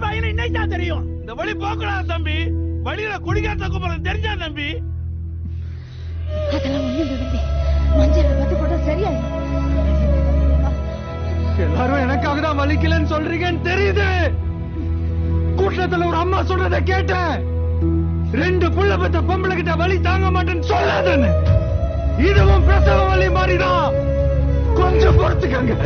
கேட்டாவீங்க இன்னைக்கு தெரியும். இந்த வழி போக்கூடாது தம்பி. வழியில குடிக்காத்த கும்பலம் தெரிஞ்சா தம்பி. அதெல்லாம் ஒண்ணும் இல்லை மஞ்சள் பத்து போட்டா சரியாயிடும் எல்லாரும் எனக்காக தான் வலிக்கலன்னு சொல்றீங்கன்னு தெரியுது. கூட்டத்துல ஒரு அம்மா சொல்றத கேட்டேன். ரெண்டு புள்ள பத்த பொம்பளை கிட்ட வலி தாங்க மாட்டேன்னு சொல்லாதன்னு. இதுவும் பிரசவ வலி மாதிரிதான். கொஞ்சம் பொறுத்துக்கங்க.